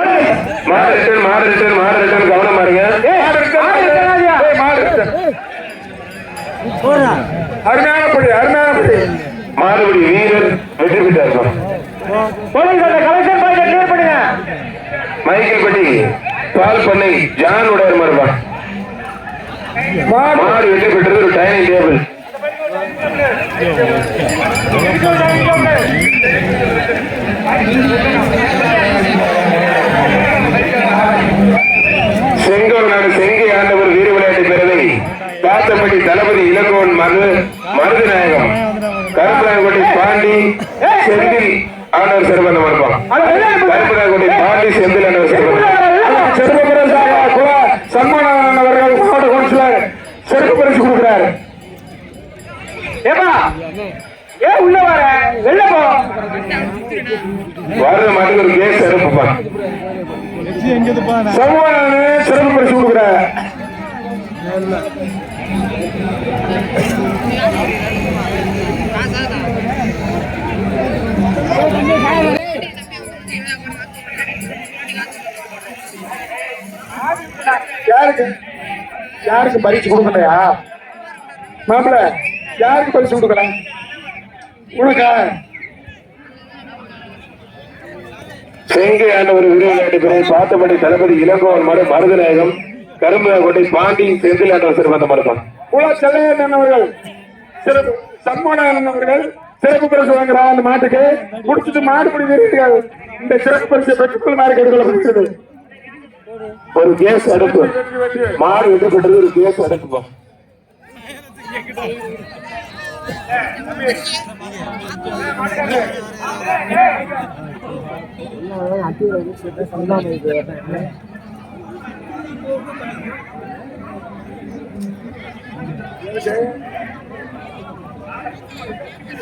மாடு ரிட்டர்ன் மாடு ரிட்டர்ன் மாடு ரிட்டர்ன். கவனமா இருங்க அருமையானபடி அருமையானபடி மாடுபடி வீரர் வெற்றி பெற்றார்கள் போலீஸ் அந்த கலெக்ஷன் பாயிண்ட் கிளியர் பண்ணுங்க. மைக்கேல்பட்டி பால் பண்ணை ஜான் உடையர் மருவா மாடு மாடு வெற்றி பெற்றது ஒரு டைனிங் டேபிள் செங்கோல் காத்தம்பட்டி தளபதி இளங்கோவன் மரு மருதுநாயகம் கருப்பநாயகோட்டை பாண்டி செந்தில் ஆண்டவர் சிறந்த மருப்பம் கருப்பநாயகோட்டை பாண்டி செந்தில் ஆண்டவர் சிறந்த சிறப்பு குல சன்மானன் அவர்கள் மாவட்ட கவுன்சிலர் சிறப்பு பரிசு கொடுக்கிறார். ஏப்பா ஏ உள்ள வர. வெளில போ. வர்ற மாட்டுக்கு ஒரு கேஸ் சிறப்பு பரிசு கொடுக்கிறார். யாருக்கு? யாருக்கு பரிசு கொடுக்கலையா? மாப்பிள யாருக்கு பரிசு கொடுக்கல? உனக்கா? செங்கை ஆண்டவர் வீர விளையாட்டு பேரவை பாத்தபடி தளபதி இளங்கோவன் மரு மருதுநாயகம் கரும்புநாயகோட்டை பாண்டி செந்தில் ஆண்டவர் சிறந்த மருப்பம் குல செல்லையன் அவர்கள் சிறப்பு அவர்கள் சிறப்பு பரிசு வாங்குறார் அந்த மாட்டுக்கு? முடிச்சிட்டு மாடுபிடி வீரர்கள் இந்த சிறப்பு பரிசு பெற்றுக்கொள்ளுமாறு கேட்டுக்கொள்ளப்படுகிறது ஒரு கேஸ் அடுப்பு. மாடு வெற்றி ஒரு கேஸ் அடுப்புப்பா.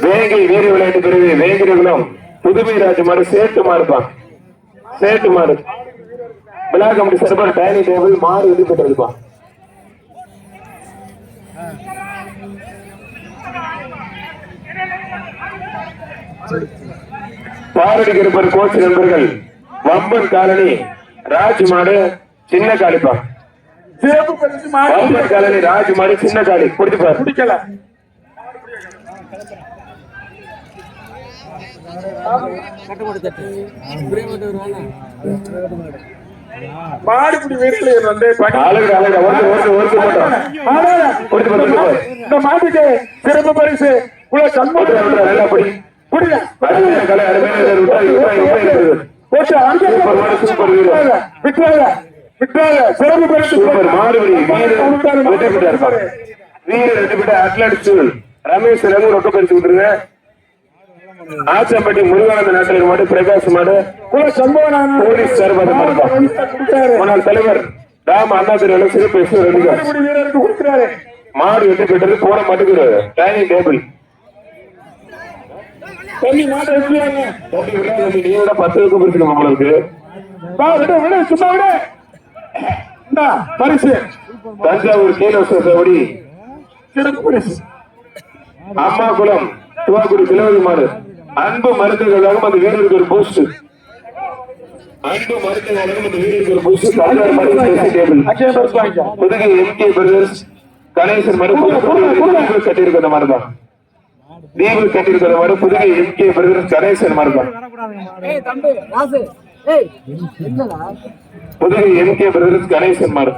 வேங்கை வீர விளையாட்டு பிரிவு வேங்கிரகுலம் புதுமை ராஜ் மாடு சேட்டு மாடுப்பா. சேட்டு மாடு. விழா கமிட்டி சார்பாக டைனிங் டேபிள் மாடு வெற்றி பெற்றதுப்பா பாரடி கருப்பர் கோச் நண்பர்கள். வம்பன் காலனி ராஜ் மாடு சின்ன காளிப்பா. வம்பன் காலனி ராஜ் மாடு சின்ன காளி. கொடுத்து பாரு. பிடிக்கல வந்து பணி அழகு அழகு வீட்டுல வந்து இந்த மாட்டுக்கு சிறப்பு பரிசு இவ்வளவு புரியல போச்சு சிறப்பு பரிசு சூப்பர் மாடுபடி வீரர் வெற்றி பெற்றார் வீரர் ரமேஷ் ரெண்டு ரொட்ட பரிசு விட்டுருங்க ஆச்சம்பட்டி முருகானந்த நாட்டில் மாடு பிரகாஷ் மாடு சண்முகம் போலீஸ் சார்பாக முன்னாள் தலைவர் ராம அண்ணாதுரை சிறப்பு மாடு வெற்றி பெற்றது போன மாட்டுக்கு டைனிங் டேபிள். தண்ணி மாட்டை எடுத்துருவாங்க நீ விட பத்து வருஷம் பரிசு. தஞ்சாவூர் சிறப்பு பரிசு. அம்மா குளம் துவாக்குடி திலவதி மாடு. அன்பு மருத்துவர்களும் அந்த வீரருக்கு ஒரு பூஸ்ட் அன்பு மருத்துவர்களும் அந்த வீரருக்கு ஒரு பூஸ்ட் டேபிள் வாங்கிக்கோ புதுகை எம்கே பிரதர்ஸ் கணேசன் கட்டியிருக்கிற அந்த மாதிரி தான் தீபு கட்டியிருக்கிற மாடு புதுகை எம்கே பிரதர்ஸ் கணேசன் மாதிரி தான் ஏய் தம்பி ராசு ஏய் என்னடா? புதுகை எம்கே பிரதர்ஸ் கணேசன் மாடு.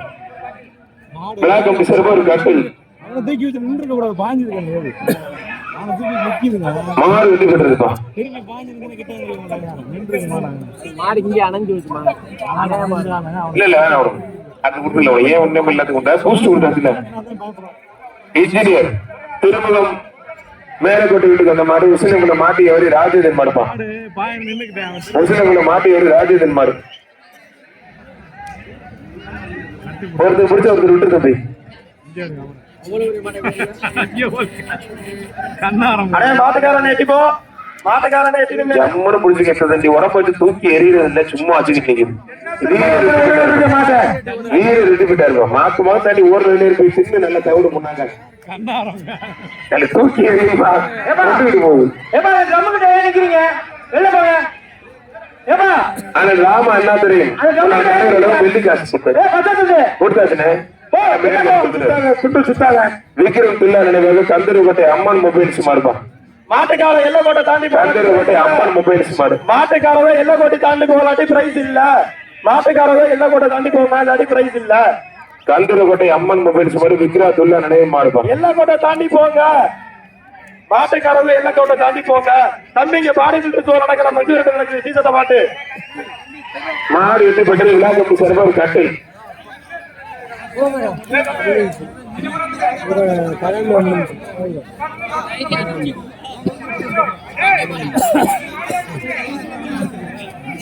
பிளாக் கம்பி சிறப்பு ஒரு கட்டில். அவனை தூக்கி வச்சு நின்று கூடாது பாஞ்சிருக்கேன் அவனை தூக்கி நிற்கிதுங்க மாடு வெட்டி மாடு இங்கே அணைஞ்சு இல்ல இல்ல வேணாம் ஏன் ஒண்ணும் இல்லாத கொண்டா பூஸ்ட் கொடுத்தாச்சுல இன்ஜினியர் திருமணம் மேலக்கோட்டை வீட்டுக்கு அந்த மாடு உசிலங்குள்ள மாட்டி எவரி ராஜேதன் அவன் உசிலங்குள்ள மாட்டி எவரி ராஜேதன் மாடு. ஒருத்தர் பிடிச்ச ஒருத்தர் விட்டு தம்பி. கண்ணாரம். அடே மாட்டுக்காரன் எட்டிப்போ மாட்டுக்காரன் எட்டிடுங்க ஜம்முன்னு பிடிச்சி கெட்ட தண்டி உடம்பு வச்சு தூக்கி எறியறது இல்ல சும்மா வச்சுக்கிட்டு வீரர் ரெடி போயிட்டாரு மாக்கு மாதம் தாண்டி ஓடுறதுல இருக்கு. சின்ன நல்ல தவிடு முன்னாங்க. கண்ணாரம். நல்ல தூக்கி எறியுமா போகுது. அந்த ராம ஏ பத்தாது கொடுத்தாச்சுனே சுட்டு சுத்தாங்க விக்ரம் பிள்ளை நினைவாக கந்தருக்கோட்டை அம்மன் மொபைல்ஸ் மாறுப்பா மாட்டுக்கார எல்லை கோட்டை தாண்டி கந்தருக்கோட்டை அம்மன் மொபைல்ஸ் மாறு மாட்டுக்காரவே எல்லை கோட்டை தாண்டி போகலாட்டி பிரைஸ் இல்ல. மாட்டுக்காரவே எல்லை கோட்டை தாண்டி போக இல்லாட்டி பிரைஸ் இல்ல. கந்தருக்கோட்டை அம்மன் மொபைல்ஸ் மாறு விக்ரா துல்லா நினைவு மாறுப்பா எல்லை கோட்டை தாண்டி போங்க. மாட்டுக்காரவே எல்லை கோட்டை தாண்டி போங்க. தம்பிங்க பாடி சோறு நடக்கிற மஞ்சள் நடக்குது டீசத்தை மாட்டு மாடு வெட்டி சார்பாக ஒரு கட்டை.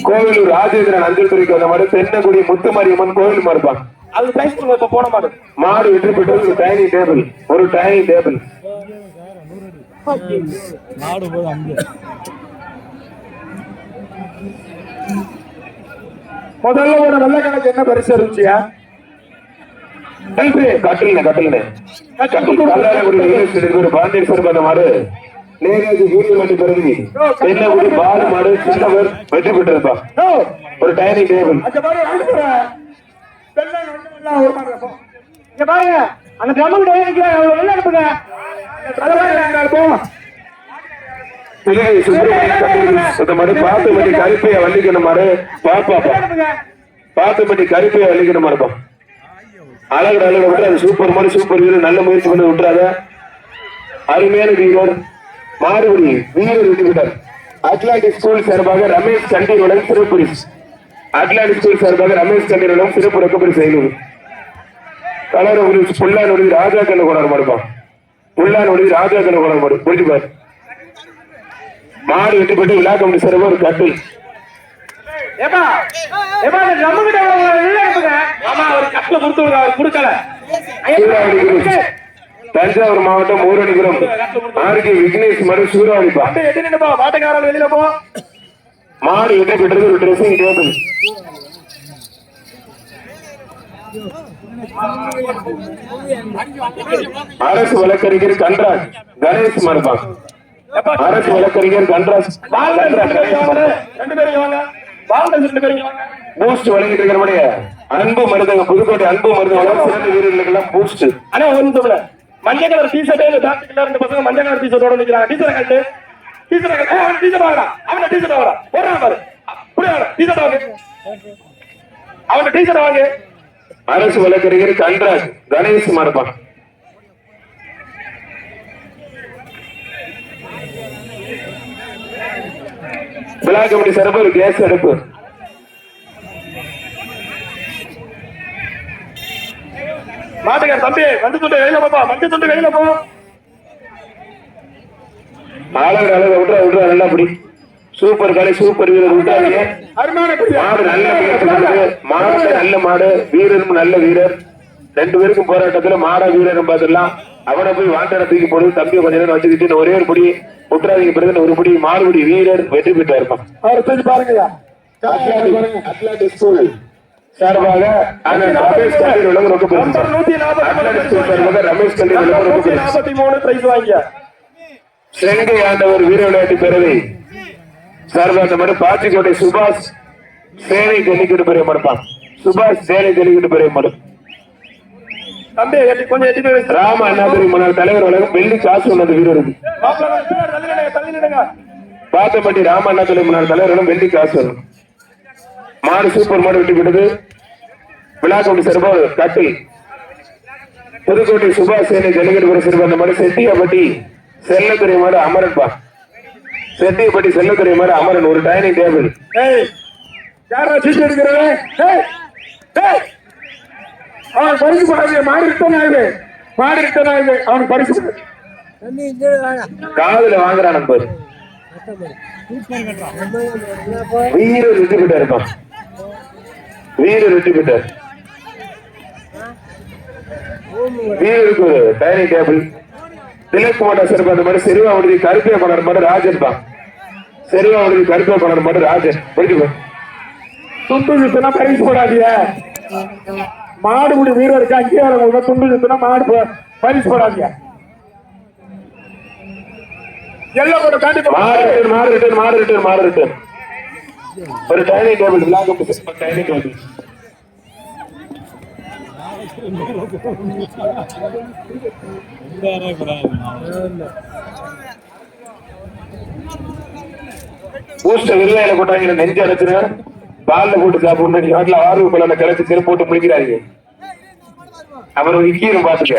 கோவிலூர் ராஜேந்திரன் அஞ்சல் துறைக்கு வந்த மாதிரி தென்னங்குடி முத்துமாரியம்மன் கோவில் மாறுப்பான் அது கொடுங்க இப்ப போன மாடு. மாடு வெற்றி பெற்றது ஒரு டைனிங் டேபிள் ஒரு டைனிங் டேபிள் நாடு போது அங்கே. முதல்ல ஒரு வெள்ள கணக்கு என்ன பரிசு இருந்துச்சியா வெற்றி பெற்றிருப்பா. ஒரு டைனிங் டேபிள். பாருங்க. அந்த ட்ரம்மு கிட்ட நிக்கிறேன் அவ்வளவு வெள்ளை அனுப்புங்க. பாத்து மணி கருப்பைய அனுப்புங்க. பாத்து மணி கருப்பைய வள்ளிக்கணும் மாடுப்பா அழகு அழகு விட்டு அது சூப்பர் மாதிரி சூப்பர் வீரர் நல்ல முயற்சி பண்ணி விட்டுறாத. அருமையான வீரர் மாறுபடி வீரர் விட்டுவிட்டார் அட்லாண்டிக் ஸ்கூல் சார்பாக ரமேஷ் கண்டீருடன் சிறப்பு அட்லாண்டிக் ஸ்கூல் சார்பாக ரமேஷ் கண்டீருடன் சிறப்பு ரொக்கப்படி செய்யணும் கலர் ஒரு புல்லானுடைய ராஜா கண்ணு கொண்டாட மாடுப்பா புல்லானுடைய ராஜா கண்ண கொண்டாட மாடு புரிஞ்சுப்பார் பாரு. மாடு வெட்டி பெற்று விழா ஒரு கட்டில். ஏப்பா ஏப்பா அந்த ட்ரம்மு கிட்ட வெள்ளை அனுப்புங்க ஆமா அவர் கட்டில கொடுத்து அவர் கொடுக்கல. தஞ்சாவூர் மாவட்டம் ஊரணிபுரம் ஆர்கே விக்னேஷ் மறு சூறாவளிப்பா. எட்டு நின்னுப்பா மாட்டுக்காரன் வெளியில போ. மாடு வெட்டி பெற்றது ஒரு ட்ரெஸ்ஸிங் டேபிள் அரசு வழக்கறிஞர் கன்ராஜ் கணேஷ் ஏப்பா அரசு வழக்கறிஞர் கன்ராஜ் ரெண்டு பேரும் வாங்க. வாங்க ரெண்டு பேரும் பூஸ்ட் வழங்கிட்டு இருக்கிறபடிய அன்பு மருந்தக புதுக்கோட்டை அன்பு மருந்தக சிறந்த வீரர்களுக்கு எல்லாம் பூஸ்ட் நிமிஷம் இல்ல. மஞ்சள் கலர் டிஷர்ட் டாக்டர் ரெண்டு பசங்க மஞ்சள் கலர் டிஷர்ட்டோட நிக்கிறாங்க. டீச்சர் கட்டு டீச்சர் கட்டு அவன் டீச்சர் வாங்கடா. அவன டீச்சர் வாங்கடா. போறான் பாரு. புரிய டீச்சர் வாங்க. அவன டீச்சர் வாங்க. அரசு வழக்கறிஞர் கன்ராஜ் கணேஷ் மருப்பான் விழா கமிட்டி சார்பு ஒரு கேஸ் அடுப்பு மாட்டுக்கார தம்பி மஞ்சள் துண்டு வெளியில போப்பா. மஞ்சள் துண்டு வெளியில போ. அழகு அழகு விட்றா விட்றா நல்லா அப்படி சூப்பர் கலை சூப்பர் வீரர் விட்டாங்க. மாடு நல்ல முயற்சி மாடு நல்ல மாடு வீரரும் நல்ல வீரர். ரெண்டு பேருக்கும் போராட்டத்துல மாடா வீரரும் பார்த்துடலாம். அவனை போய் வாண்டனை தூக்கி போடு தம்பியை கொஞ்ச நேரம் வச்சுக்கிட்டு ஒரே ஒரு புடி விட்டுறாதீங்க பிறகு ஒரு புடி மாறுபடி வீரர் வெற்றி பெற்றா இருப்பான் அவர் தூக்கி பாருங்கய்யா. Atlantic school. சார்பாக ரமேஷ் கல்லூரி ரொம்ப நூத்தி அட்லாண்டிக் ஸ்கூல் சார்பாக ரமேஷ் கல்லூரி உலக ரொம்ப நூத்தி நாற்பத்தி மூணு பிரைஸ் வாங்கிய. செங்கை ஆண்டவர் வீர விளையாட்டு பேரவை சார்பாக மாதிரி பாச்சிக்கோட்டை சுபாஷ் சேனை ஜல்லிக்கட்டு பெரிய மடுப்பான் சுபாஷ் சேனை ஜல்லிக்கட்டு பெரிய மடு தம்பி கொஞ்சம் எட்டி போய். ராம அண்ணாதுரை முன்னாள் தலைவர் உலகம் வெள்ளி காசு உள்ளது வீரருக்கு. பாத்தப்பட்டி ராம அண்ணாதுரை முன்னாள் தலைவர் உலகம் வெள்ளி காசு. மாடு சூப்பர் மாடு விட்டு விடுது விழா கமிட்டி சார்பாக கட்டில் புதுக்கோட்டை சுபாஷ் சேனை ஜல்லிக்கட்டு சிறப்பு அந்த மாதிரி செட்டியாப்பட்டி செல்லத்துறை மாடு அமரன்பா. செட்டியப்பட்டி செல்லத்துறை மாடு அமரன். ஒரு டைனிங் டேபிள். யாரா சீட்டு எடுக்கிறவன்? அவன் பரிசு போடாதீங்க மாடு ரிட்டர்ன் ஆகுது. மாடு ரிட்டர்ன் ஆகுது. அவனுக்கு பரிசு காதுல வாங்குறான் நம்பர் வீரர் வெற்றி பெற்றார் இருப்பான் வீரர் வெற்றி பெற்றார். வீரருக்கு டைனிங் டேபிள் திலக் மாட்டா சிறப்பு அந்த மாதிரி செருவா விடுதி கருப்பிய கொண்டாட மாட்டு ராஜன் தான் செருவா விடுதி கருப்பிய கொண்டாட மாட்டு ராஜன். புரிஞ்சுக்கோ துண்டு சுத்தினா பரிசு போடாதீங்க மாடுபிடி வீரருக்கு அங்கீகாரம் துண்டு சுத்தினா மாடு பரிசு போடாதீங்க. எல்லாம் கூட கண்டிப்பா மாறு ரிட்டர்ன் மாறு ரிட்டர்ன் மாறு ரிட்டர்ன் மாறு ரிட்டர்ன் ஒரு டைனிங் டேபிள் விளாக டைனிங் டேபிள் பூஸ்ட விருதாயில கொட்டாங்க நெஞ்சு அடைச்சுனா பால்ல போட்டு சாப்பிடணும் நீ நாட்டுல ஆறு குழந்தை கிடைச்சு செருப்பு போட்டு முடிக்கிறாங்க அப்புறம் விக்கீரும் பாத்துக்க.